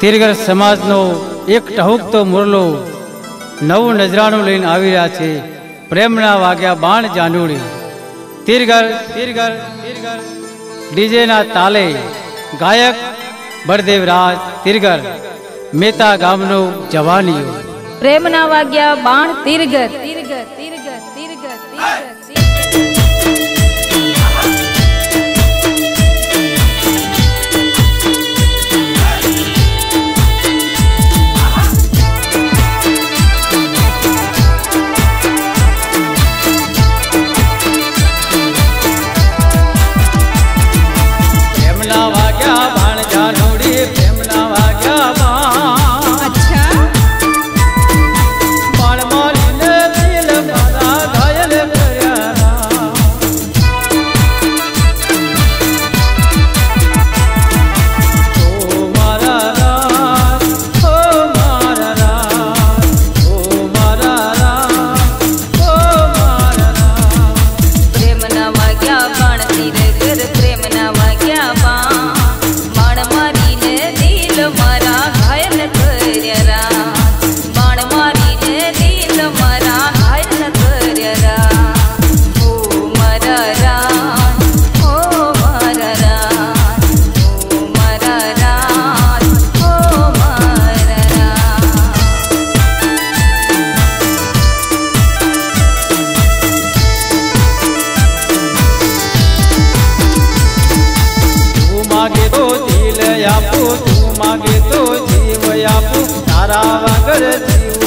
તીરગર સમાજનો એક ટહુકતો મુરલો નવું નજરાણું લઈને આવી રહ્યા છે. પ્રેમના વાગ્યા બાણ જાંડુડી. તિરગર તિરગર તિરગર ડીજેના તાલે ગાયક બળદેવરાજ તીરગર મેતા ગામનો જવાનીઓ. પ્રેમના વાગ્યા બાણ તિરગર તિરગર તિરગર તિરગર તીરગર આપું તું માગે તો જીવ આપું. તારા વગર જીવ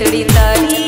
cerita ini